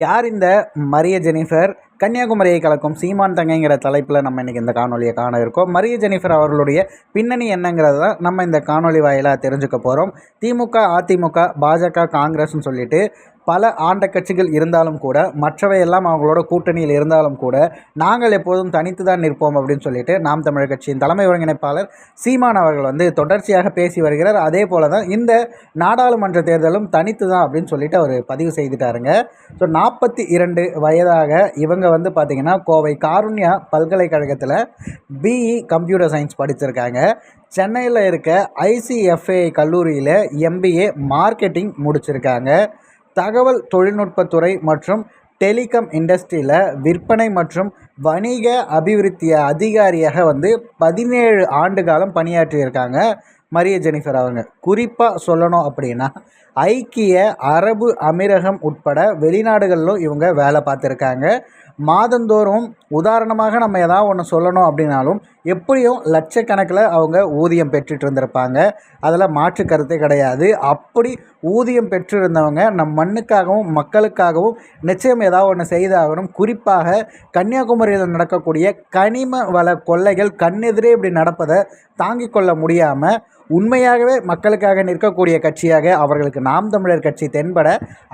யார் இந்த மரிய ஜெனிஃபர்? கன்னியாகுமரியை கலக்கும் சீமான் தங்கைங்கிற தலைப்பில் நம்ம இன்றைக்கி இந்த காணொலியை காண இருக்கோம். மரிய ஜெனிஃபர் அவர்களுடைய பின்னணி என்னங்கிறத தான் நம்ம இந்த காணொலி வாயிலாக தெரிஞ்சுக்க போகிறோம் திமுக அதிமுக பாஜக காங்கிரஸ்னு சொல்லிட்டு பல ஆண்ட கட்சிகள் இருந்தாலும் கூட மற்றவையெல்லாம் அவங்களோட கூட்டணியில் இருந்தாலும் கூட நாங்கள் எப்போதும் தனித்து தான் நிற்போம் அப்படின்னு சொல்லிட்டு நாம் தமிழர் கட்சியின் தலைமை ஒருங்கிணைப்பாளர் சீமான் அவர்கள் வந்து தொடர்ச்சியாக பேசி வருகிறார். அதே போல தான் இந்த நாடாளுமன்ற தேர்தலும் தனித்து தான் அப்படின்னு சொல்லிட்டு அவர் பதிவு செய்துட்டாருங்க. ஸோ நாற்பத்தி இரண்டு வயதாக இவங்க வந்து பார்த்திங்கன்னா கோவை காருண்யா பல்கலைக்கழகத்தில் பிஇ கம்ப்யூட்டர் சயின்ஸ் படிச்சிருக்காங்க. சென்னையில் இருக்க ஐசிஎஃப்ஏ கல்லூரியில் எம்பிஏ மார்க்கெட்டிங் முடிச்சிருக்காங்க. தகவல் தொழில்நுட்பத்துறை மற்றும் டெலிகாம் இண்டஸ்ட்ரியில் விற்பனை மற்றும் வணிக அபிவிருத்தி அதிகாரியாக வந்து பதினேழு ஆண்டு காலம் பணியாற்றியிருக்காங்க மரிய ஜெனிஃபர் அவங்க குறிப்பாக சொல்லணும் அப்படின்னா ஐக்கிய அரபு அமீரகம் உட்பட வெளிநாடுகளிலும் இவங்க வேலை பார்த்துருக்காங்க. மாதந்தோறும் உதாரணமாக நம்ம எதாவது ஒன்று சொல்லணும் அப்படின்னாலும் எப்படியும் லட்சக்கணக்கில் அவங்க ஊதியம் பெற்றுட்டு இருந்திருப்பாங்க அதில் மாற்று கருத்தே கிடையாது. அப்படி ஊதியம் பெற்றிருந்தவங்க நம் மண்ணுக்காகவும் மக்களுக்காகவும் நிச்சயம் ஏதாவது ஒன்று செய்தாகணும். குறிப்பாக கன்னியாகுமரியில் நடக்கக்கூடிய கனிம வள கொள்ளைகள் கண்ணெதிரே இப்படி நடப்பதை தாங்கிக் கொள்ள முடியாமல் உண்மையாகவே மக்களுக்காக நிற்கக்கூடிய கட்சியாக அவர்களுக்கு நாம் தமிழர் கட்சி தென்பட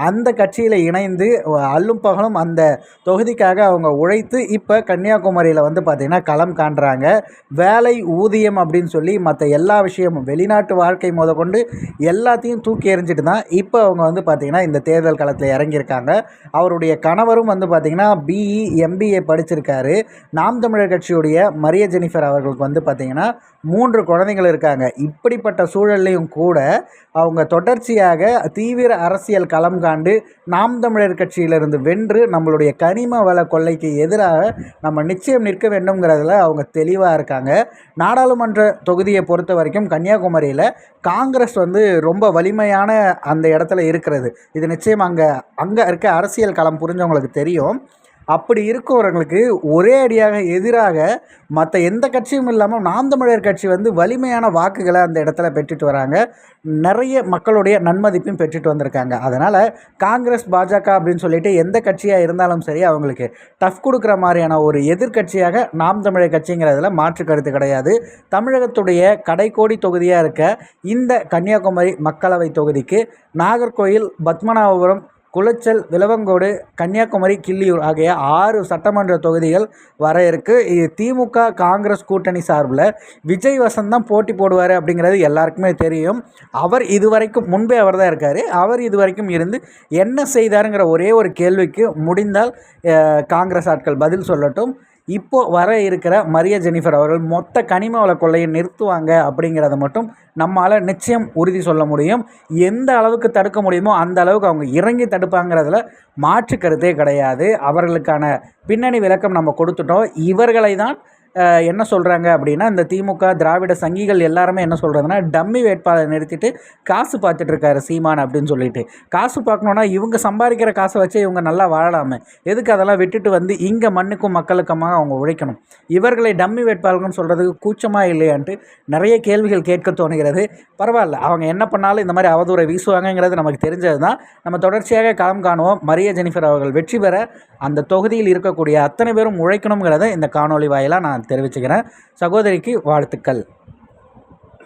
அந்த கட்சியில் இணைந்து அல்லும் பகலும் அந்த தொகுதிக்காக அவங்க உழைத்து இப்போ கன்னியாகுமரியில் வந்து பார்த்திங்கன்னா களம் காண்றாங்க. வேலை ஊதியம் அப்படின்னு சொல்லி மற்ற எல்லா விஷயமும் வெளிநாட்டு வாழ்க்கை முத கொண்டு எல்லாத்தையும் தூக்கி எறிஞ்சிட்டு தான் இப்போ அவங்க வந்து பார்த்திங்கன்னா இந்த தேர்தல் களத்தில் இறங்கியிருக்காங்க. அவருடைய கணவரும் வந்து பார்த்திங்கன்னா பிஇ எம்பிஏ படிச்சிருக்காரு. நாம் தமிழர் கட்சியுடைய மரிய ஜெனிஃபர் அவர்களுக்கு வந்து பார்த்திங்கன்னா மூன்று குழந்தைகள் இருக்காங்க. இப்படிப்பட்ட சூழல்லையும் கூட அவங்க தொடர்ச்சியாக தீவிர அரசியல் களம் காண்டு நாம் தமிழர் கட்சியிலிருந்து வென்று நம்மளுடைய கனிம வள கொள்ளைக்கு எதிராக நம்ம நிச்சயம் நிற்க வேண்டும்ங்கிறதுல அவங்க தெளிவாக இருக்காங்க. நாடாளுமன்ற தொகுதியை பொறுத்த வரைக்கும் கன்னியாகுமரியில் காங்கிரஸ் வந்து ரொம்ப வலிமையான அந்த இடத்துல இருக்கிறது. இது நிச்சயம் அங்கே அங்கே இருக்க அரசியல் களம் புரிஞ்சவங்களுக்கு தெரியும். அப்படி இருக்கவர்களுக்கு ஒரே அடியாக எதிராக மற்ற எந்த கட்சியும் இல்லாமல் நாம் தமிழர் கட்சி வந்து வலிமையான வாக்குகளை அந்த இடத்துல பெற்றுட்டு வராங்க. நிறைய மக்களுடைய நன்மதிப்பையும் பெற்றுட்டு வந்திருக்காங்க. அதனால் காங்கிரஸ் பாஜக அப்படின்னு சொல்லிட்டு எந்த கட்சியாக இருந்தாலும் சரி அவங்களுக்கு டஃப் கொடுக்குற மாதிரியான ஒரு எதிர்கட்சியாக நாம் தமிழர் கட்சிங்கிறதுல மாற்று கருத்து கிடையாது. தமிழகத்துடைய கடைக்கோடி தொகுதியாக இருக்க இந்த கன்னியாகுமரி மக்களவை தொகுதிக்கு நாகர்கோயில் பத்மநாபபுரம் குளச்சல் விலவங்கோடு கன்னியாகுமரி கிள்ளியூர் ஆகிய ஆறு சட்டமன்ற தொகுதிகள் வர இருக்கு. இது திமுக காங்கிரஸ் கூட்டணி சார்பில் விஜய் வசந்த் தான் போட்டி போடுவார் அப்படிங்கிறது எல்லாருக்குமே தெரியும். அவர் இதுவரைக்கும் முன்பே அவர் தான் இருக்கார். அவர் இதுவரைக்கும் இருந்து என்ன செய்தாருங்கிற ஒரே ஒரு கேள்விக்கு முடிந்தால் காங்கிரஸ் ஆட்கள் பதில் சொல்லட்டும். இப்போது வர இருக்கிற மரிய ஜெனிஃபர் அவர்கள் மொத்த கனிம வள கொள்ளையை நிறுத்துவாங்க அப்படிங்கிறத மட்டும் நம்மளால் நிச்சயம் உறுதி சொல்ல முடியும். எந்த அளவுக்கு தடுக்க முடியுமோ அந்த அளவுக்கு அவங்க இறங்கி தடுப்பாங்கிறதுல மாற்று கருத்தே கிடையாது. அவர்களுக்கான பின்னணி விளக்கம் நம்ம கொடுத்துட்டோம். இவர்களை தான் என்ன சொல்கிறாங்க அப்படின்னா இந்த திமுக திராவிட சங்கிகள் எல்லாருமே என்ன சொல்கிறதுனா டம்மி வேட்பாளர் நிறுத்திட்டு காசு பார்த்துட்ருக்காரு சீமான் அப்படின்னு சொல்லிட்டு. காசு பார்க்கணுன்னா இவங்க சம்பாதிக்கிற காசை வச்சு இவங்க நல்லா வாழலாமே. எதுக்கு அதெல்லாம் விட்டுட்டு வந்து இங்கே மண்ணுக்கும் மக்களுக்குமாக அவங்க உழைக்கணும்? இவர்களை டம்மி வேட்பாளர்கள்னு சொல்கிறதுக்கு கூச்சமாக இல்லையான்ட்டு நிறைய கேள்விகள் கேட்க தோணுகிறது. பரவாயில்ல அவங்க என்ன பண்ணாலும் இந்த மாதிரி அவதூறை வீசுவாங்கங்கிறது நமக்கு தெரிஞ்சது தான் நம்ம தொடர்ச்சியாக களம் காணுவோம். மரிய ஜெனிஃபர் அவர்கள் வெற்றி பெற அந்த தொகுதியில் இருக்கக்கூடிய அத்தனை பேரும் உழைக்கணுங்கிறத இந்த காணொலி வாயிலாக நான் தெரிவிச்சுக்கிறேன். சகோதரிக்கு வாழ்த்துக்கள்.